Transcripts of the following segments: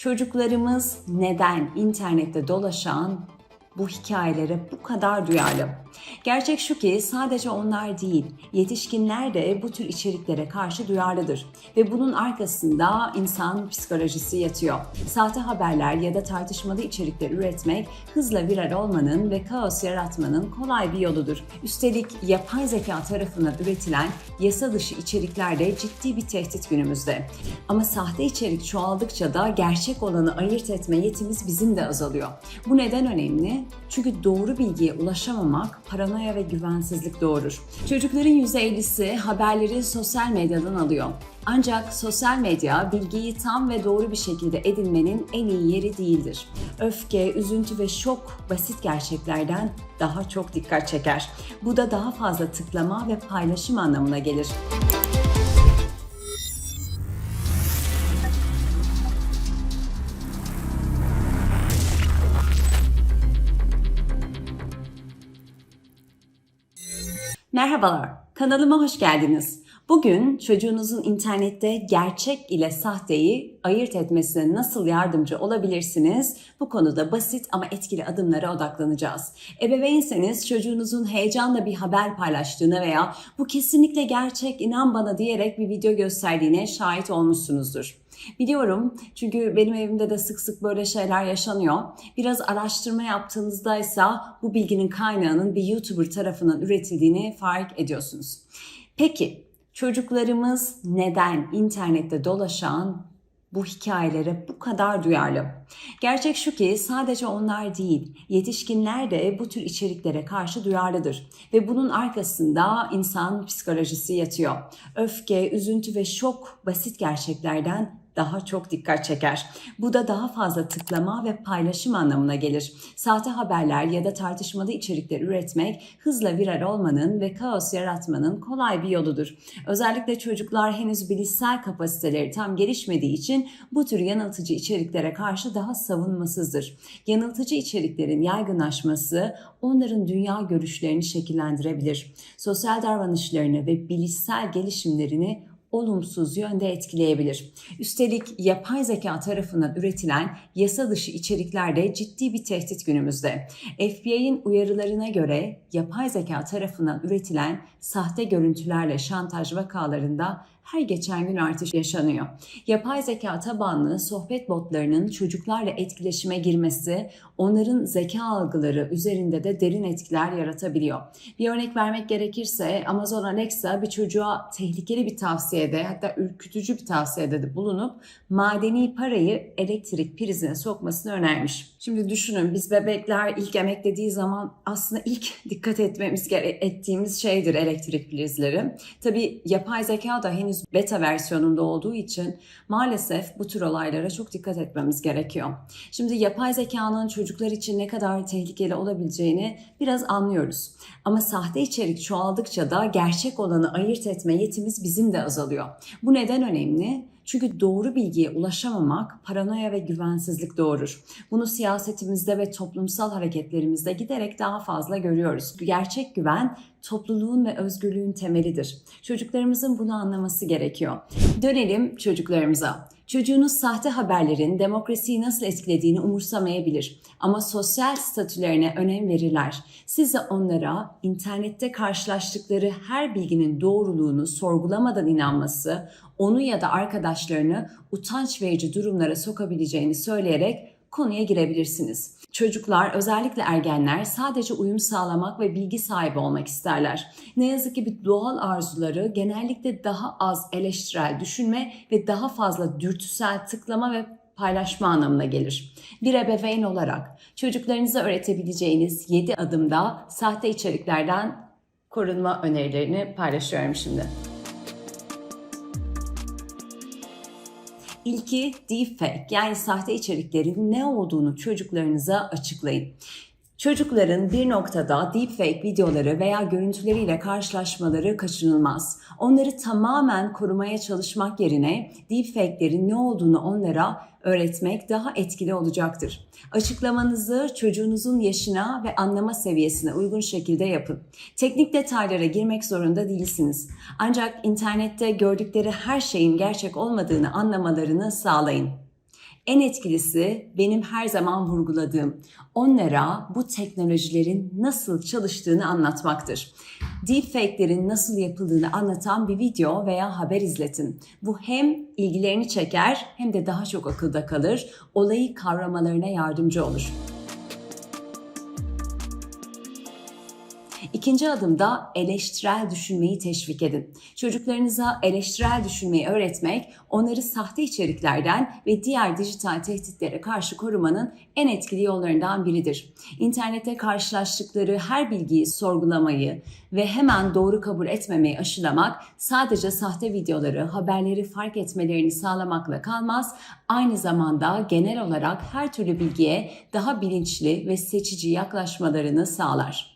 Çocuklarımız neden internette dolaşan bu hikayelere bu kadar duyarlı? Gerçek şu ki sadece onlar değil, yetişkinler de bu tür içeriklere karşı duyarlıdır. Ve bunun arkasında insan psikolojisi yatıyor. Sahte haberler ya da tartışmalı içerikler üretmek, hızla viral olmanın ve kaos yaratmanın kolay bir yoludur. Üstelik yapay zeka tarafından üretilen yasa dışı içerikler de ciddi bir tehdit günümüzde. Ama sahte içerik çoğaldıkça da gerçek olanı ayırt etme yetimiz bizim de azalıyor. Bu neden önemli? Çünkü doğru bilgiye ulaşamamak paranoya ve güvensizlik doğurur. Çocukların %50'si haberleri sosyal medyadan alıyor. Ancak sosyal medya bilgiyi tam ve doğru bir şekilde edinmenin en iyi yeri değildir. Öfke, üzüntü ve şok basit gerçeklerden daha çok dikkat çeker. Bu da daha fazla tıklama ve paylaşım anlamına gelir. Merhabalar, kanalıma hoş geldiniz. Bugün çocuğunuzun internette gerçek ile sahteyi ayırt etmesine nasıl yardımcı olabilirsiniz? Bu konuda basit ama etkili adımlara odaklanacağız. Ebeveynseniz çocuğunuzun heyecanla bir haber paylaştığına veya bu kesinlikle gerçek inan bana diyerek bir video gösterdiğine şahit olmuşsunuzdur. Biliyorum çünkü benim evimde de sık sık böyle şeyler yaşanıyor. Biraz araştırma yaptığınızda ise bu bilginin kaynağının bir YouTuber tarafından üretildiğini fark ediyorsunuz. Peki çocuklarımız neden internette dolaşan bu hikayelere bu kadar duyarlı? Gerçek şu ki sadece onlar değil, yetişkinler de bu tür içeriklere karşı duyarlıdır. Ve bunun arkasında insan psikolojisi yatıyor. Öfke, üzüntü ve şok basit gerçeklerden daha çok dikkat çeker. Bu da daha fazla tıklama ve paylaşım anlamına gelir. Sahte haberler ya da tartışmalı içerikler üretmek, hızla viral olmanın ve kaos yaratmanın kolay bir yoludur. Özellikle çocuklar henüz bilişsel kapasiteleri tam gelişmediği için bu tür yanıltıcı içeriklere karşı daha savunmasızdır. Yanıltıcı içeriklerin yaygınlaşması onların dünya görüşlerini şekillendirebilir. Sosyal davranışlarını ve bilişsel gelişimlerini olumsuz yönde etkileyebilir. Üstelik yapay zeka tarafından üretilen yasa dışı içerikler de ciddi bir tehdit günümüzde. FBI'nin uyarılarına göre yapay zeka tarafından üretilen sahte görüntülerle şantaj vakalarında her geçen gün artış yaşanıyor. Yapay zeka tabanlı sohbet botlarının çocuklarla etkileşime girmesi, onların zeka algıları üzerinde de derin etkiler yaratabiliyor. Bir örnek vermek gerekirse Amazon Alexa bir çocuğa tehlikeli bir tavsiyede hatta ürkütücü bir tavsiyede de bulunup madeni parayı elektrik prizine sokmasını önermiş. Şimdi düşünün biz bebekler ilk emeklediği zaman aslında ilk dikkat etmemiz ettiğimiz şeydir elektrik prizleri. Tabii yapay zeka da henüz beta versiyonunda olduğu için maalesef bu tür olaylara çok dikkat etmemiz gerekiyor. Şimdi yapay zekanın çocuklar için ne kadar tehlikeli olabileceğini biraz anlıyoruz. Ama sahte içerik çoğaldıkça da gerçek olanı ayırt etme yetimiz bizim de azalıyor. Bu neden önemli? Çünkü doğru bilgiye ulaşamamak paranoya ve güvensizlik doğurur. Bunu siyasetimizde ve toplumsal hareketlerimizde giderek daha fazla görüyoruz. Gerçek güven topluluğun ve özgürlüğün temelidir. Çocuklarımızın bunu anlaması gerekiyor. Dönelim çocuklarımıza. Çocuğunuz sahte haberlerin demokrasiyi nasıl etkilediğini umursamayabilir ama sosyal statülerine önem verirler. Siz de onlara internette karşılaştıkları her bilginin doğruluğunu sorgulamadan inanması, onu ya da arkadaşlarını utanç verici durumlara sokabileceğini söyleyerek konuya girebilirsiniz. Çocuklar, özellikle ergenler sadece uyum sağlamak ve bilgi sahibi olmak isterler. Ne yazık ki bir doğal arzuları genellikle daha az eleştirel düşünme ve daha fazla dürtüsel tıklama ve paylaşma anlamına gelir. Bir ebeveyn olarak çocuklarınıza öğretebileceğiniz 7 adımda sahte içeriklerden korunma önerilerini paylaşıyorum şimdi. İlki deepfake yani sahte içeriklerin ne olduğunu çocuklarınıza açıklayın. Çocukların bir noktada deepfake videoları veya görüntüleriyle karşılaşmaları kaçınılmaz. Onları tamamen korumaya çalışmak yerine deepfake'lerin ne olduğunu onlara öğretmek daha etkili olacaktır. Açıklamanızı çocuğunuzun yaşına ve anlama seviyesine uygun şekilde yapın. Teknik detaylara girmek zorunda değilsiniz. Ancak internette gördükleri her şeyin gerçek olmadığını anlamalarını sağlayın. En etkilisi benim her zaman vurguladığım onlara bu teknolojilerin nasıl çalıştığını anlatmaktır. Deepfake'lerin nasıl yapıldığını anlatan bir video veya haber izletin. Bu hem ilgilerini çeker hem de daha çok akılda kalır, olayı kavramalarına yardımcı olur. İkinci adımda eleştirel düşünmeyi teşvik edin. Çocuklarınıza eleştirel düşünmeyi öğretmek, onları sahte içeriklerden ve diğer dijital tehditlere karşı korumanın en etkili yollarından biridir. İnternette karşılaştıkları her bilgiyi sorgulamayı ve hemen doğru kabul etmemeyi aşılamak sadece sahte videoları, haberleri fark etmelerini sağlamakla kalmaz, aynı zamanda genel olarak her türlü bilgiye daha bilinçli ve seçici yaklaşmalarını sağlar.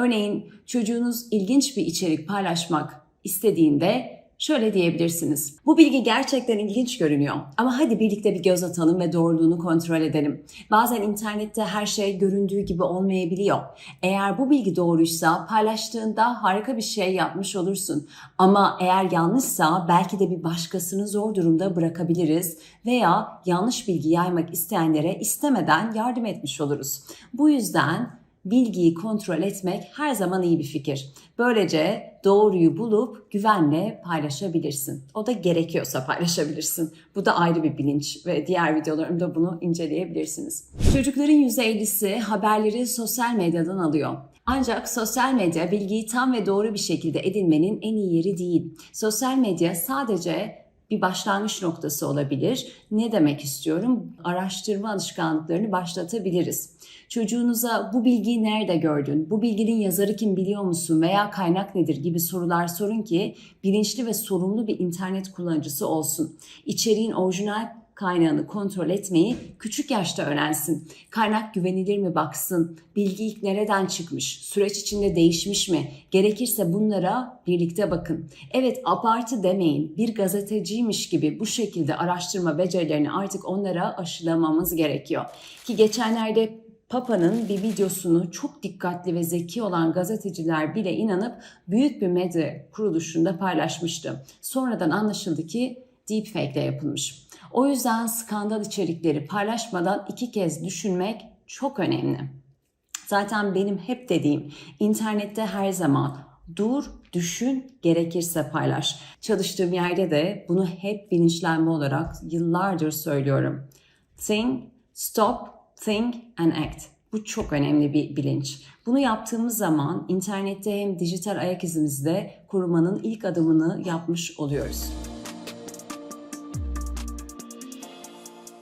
Örneğin çocuğunuz ilginç bir içerik paylaşmak istediğinde şöyle diyebilirsiniz. Bu bilgi gerçekten ilginç görünüyor ama hadi birlikte bir göz atalım ve doğruluğunu kontrol edelim. Bazen internette her şey göründüğü gibi olmayabiliyor. Eğer bu bilgi doğruysa paylaştığında harika bir şey yapmış olursun. Ama eğer yanlışsa belki de bir başkasını zor durumda bırakabiliriz veya yanlış bilgi yaymak isteyenlere istemeden yardım etmiş oluruz. Bu yüzden bilgiyi kontrol etmek her zaman iyi bir fikir. Böylece doğruyu bulup güvenle paylaşabilirsin. O da gerekiyorsa paylaşabilirsin. Bu da ayrı bir bilinç ve diğer videolarımda bunu inceleyebilirsiniz. Çocukların %50'si haberleri sosyal medyadan alıyor. Ancak sosyal medya bilgiyi tam ve doğru bir şekilde edinmenin en iyi yeri değil. Sosyal medya sadece bir başlangıç noktası olabilir. Ne demek istiyorum? Araştırma alışkanlıklarını başlatabiliriz. Çocuğunuza bu bilgiyi nerede gördün, bu bilginin yazarı kim biliyor musun veya kaynak nedir gibi sorular sorun ki bilinçli ve sorumlu bir internet kullanıcısı olsun. İçeriğin orijinal kaynağını kontrol etmeyi küçük yaşta öğrensin. Kaynak güvenilir mi baksın, bilgi ilk nereden çıkmış, süreç içinde değişmiş mi? Gerekirse bunlara birlikte bakın. Evet abartı demeyin, bir gazeteciymiş gibi bu şekilde araştırma becerilerini artık onlara aşılamamız gerekiyor. Ki geçenlerde Papa'nın bir videosunu çok dikkatli ve zeki olan gazeteciler bile inanıp büyük bir medya kuruluşunda paylaşmıştı. Sonradan anlaşıldı ki deepfake ile yapılmış. O yüzden skandal içerikleri paylaşmadan iki kez düşünmek çok önemli. Zaten benim hep dediğim internette her zaman dur, düşün, gerekirse paylaş. Çalıştığım yerde de bunu hep bilinçlenme olarak yıllardır söylüyorum. Think, stop, think and act. Bu çok önemli bir bilinç. Bunu yaptığımız zaman internette hem dijital ayak izimizde korumanın ilk adımını yapmış oluyoruz.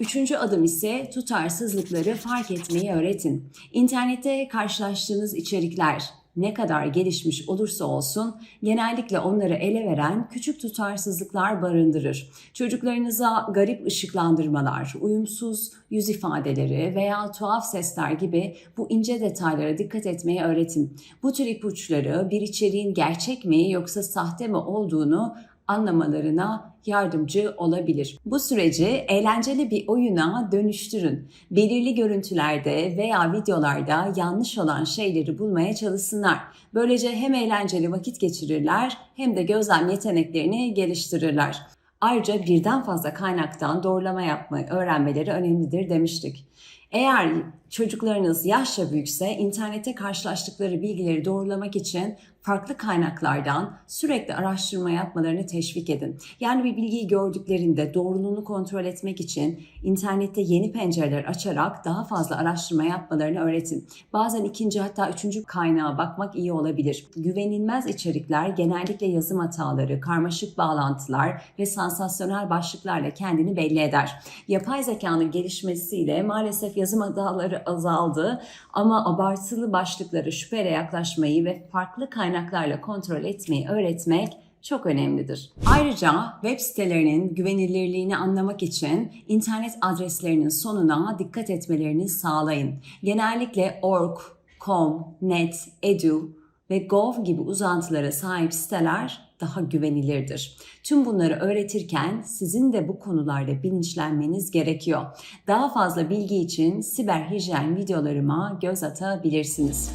Üçüncü adım ise tutarsızlıkları fark etmeyi öğretin. İnternette karşılaştığınız içerikler ne kadar gelişmiş olursa olsun genellikle onları ele veren küçük tutarsızlıklar barındırır. Çocuklarınıza garip ışıklandırmalar, uyumsuz yüz ifadeleri veya tuhaf sesler gibi bu ince detaylara dikkat etmeyi öğretin. Bu tür ipuçları bir içeriğin gerçek mi yoksa sahte mi olduğunu anlamalarına yardımcı olabilir. Bu süreci eğlenceli bir oyuna dönüştürün. Belirli görüntülerde veya videolarda yanlış olan şeyleri bulmaya çalışsınlar. Böylece hem eğlenceli vakit geçirirler hem de gözlem yeteneklerini geliştirirler. Ayrıca birden fazla kaynaktan doğrulama yapmayı öğrenmeleri önemlidir demiştik. Eğer çocuklarınız yaşça büyükse internette karşılaştıkları bilgileri doğrulamak için farklı kaynaklardan sürekli araştırma yapmalarını teşvik edin. Yani bir bilgiyi gördüklerinde doğruluğunu kontrol etmek için internette yeni pencereler açarak daha fazla araştırma yapmalarını öğretin. Bazen ikinci hatta üçüncü kaynağa bakmak iyi olabilir. Güvenilmez içerikler genellikle yazım hataları, karmaşık bağlantılar ve sansasyonel başlıklarla kendini belli eder. Yapay zekanın gelişmesiyle maalesef yazım hataları azaldı ama abartılı başlıklara şüpheyle yaklaşmayı ve farklı kaynaklarla kontrol etmeyi öğretmek çok önemlidir. Ayrıca web sitelerinin güvenilirliğini anlamak için internet adreslerinin sonuna dikkat etmelerini sağlayın. Genellikle org, com, net, edu ve gov gibi uzantılara sahip siteler daha güvenilirdir. Tüm bunları öğretirken sizin de bu konularda bilinçlenmeniz gerekiyor. Daha fazla bilgi için siber hijyen videolarıma göz atabilirsiniz.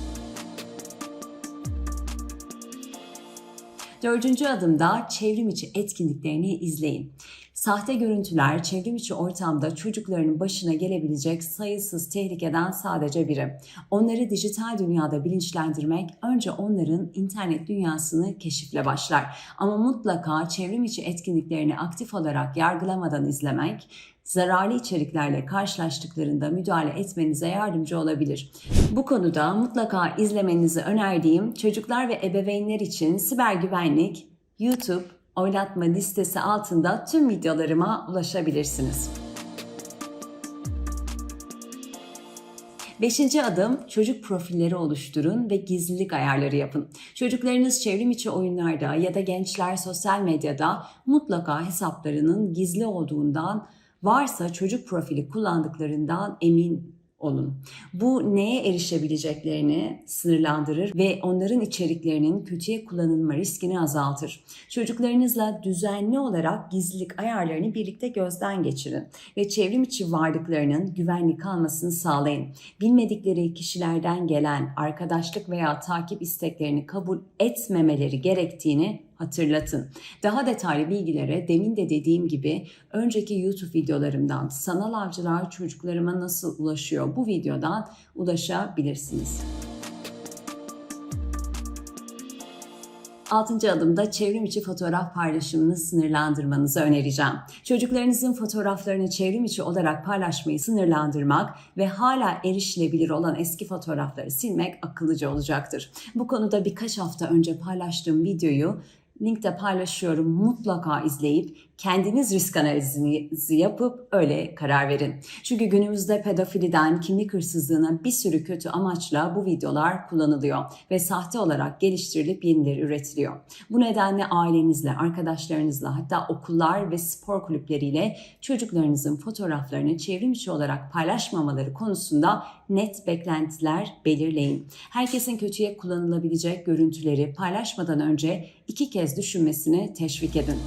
Dördüncü adımda çevrim içi etkinliklerini izleyin. Sahte görüntüler çevrim içi ortamda çocukların başına gelebilecek sayısız tehlikeden sadece biri. Onları dijital dünyada bilinçlendirmek önce onların internet dünyasını keşifle başlar. Ama mutlaka çevrim içi etkinliklerini aktif olarak yargılamadan izlemek, zararlı içeriklerle karşılaştıklarında müdahale etmenize yardımcı olabilir. Bu konuda mutlaka izlemenizi önerdiğim çocuklar ve ebeveynler için siber güvenlik, YouTube oynatma listesi altında tüm videolarıma ulaşabilirsiniz. Beşinci adım çocuk profilleri oluşturun ve gizlilik ayarları yapın. Çocuklarınız çevrim içi oyunlarda ya da gençler sosyal medyada mutlaka hesaplarının gizli olduğundan varsa çocuk profili kullandıklarından emin olun. Bu neye erişebileceklerini sınırlandırır ve onların içeriklerinin kötüye kullanılma riskini azaltır. Çocuklarınızla düzenli olarak gizlilik ayarlarını birlikte gözden geçirin ve çevrim içi varlıklarının güvenli kalmasını sağlayın. Bilmedikleri kişilerden gelen arkadaşlık veya takip isteklerini kabul etmemeleri gerektiğini hatırlatın. Daha detaylı bilgilere demin de dediğim gibi önceki YouTube videolarımdan sanal avcılar çocuklarıma nasıl ulaşıyor bu videodan ulaşabilirsiniz. Altıncı adımda çevrim içi fotoğraf paylaşımını sınırlandırmanızı önereceğim. Çocuklarınızın fotoğraflarını çevrim içi olarak paylaşmayı sınırlandırmak ve hala erişilebilir olan eski fotoğrafları silmek akıllıca olacaktır. Bu konuda birkaç hafta önce paylaştığım videoyu linkte paylaşıyorum. Mutlaka izleyip kendiniz risk analizinizi yapıp öyle karar verin. Çünkü günümüzde pedofiliden kimlik hırsızlığına bir sürü kötü amaçla bu videolar kullanılıyor ve sahte olarak geliştirilip yenileri üretiliyor. Bu nedenle ailenizle, arkadaşlarınızla hatta okullar ve spor kulüpleriyle çocuklarınızın fotoğraflarını çevrim içi olarak paylaşmamaları konusunda net beklentiler belirleyin. Herkesin kötüye kullanılabilecek görüntüleri paylaşmadan önce iki kez düşünmesini teşvik edin.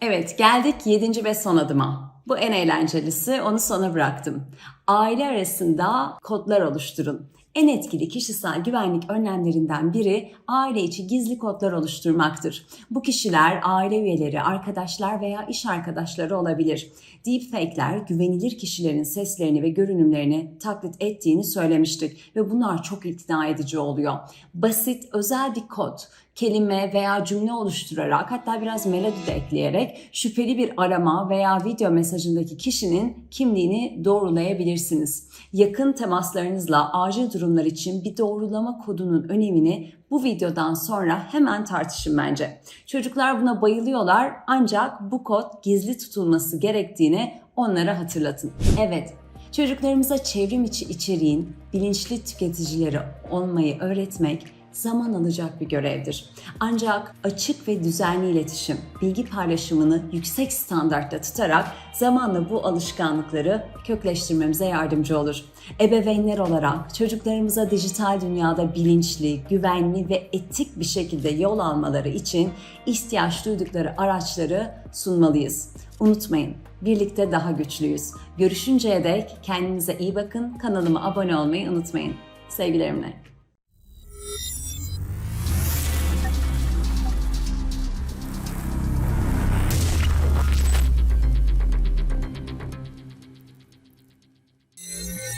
Evet geldik yedinci ve son adıma. Bu en eğlencelisi onu sona bıraktım. Aile arasında kodlar oluşturun. En etkili kişisel güvenlik önlemlerinden biri aile içi gizli kodlar oluşturmaktır. Bu kişiler aile üyeleri, arkadaşlar veya iş arkadaşları olabilir. Deepfake'ler güvenilir kişilerin seslerini ve görünümlerini taklit ettiğini söylemiştik ve bunlar çok ikna edici oluyor. Basit, özel bir kod, kelime veya cümle oluşturarak hatta biraz melodi de ekleyerek şüpheli bir arama veya video mesajındaki kişinin kimliğini doğrulayabilirsiniz. Yakın temaslarınızla acil durumlar için bir doğrulama kodunun önemini bu videodan sonra hemen tartışın bence. Çocuklar buna bayılıyorlar ancak bu kod gizli tutulması gerektiğini onlara hatırlatın. Evet, çocuklarımıza çevrim içi içeriğin bilinçli tüketicileri olmayı öğretmek zaman alacak bir görevdir. Ancak açık ve düzenli iletişim, bilgi paylaşımını yüksek standartta tutarak zamanla bu alışkanlıkları kökleştirmemize yardımcı olur. Ebeveynler olarak çocuklarımıza dijital dünyada bilinçli, güvenli ve etik bir şekilde yol almaları için ihtiyaç duydukları araçları sunmalıyız. Unutmayın, birlikte daha güçlüyüz. Görüşünceye dek kendinize iyi bakın, kanalıma abone olmayı unutmayın. Sevgilerimle.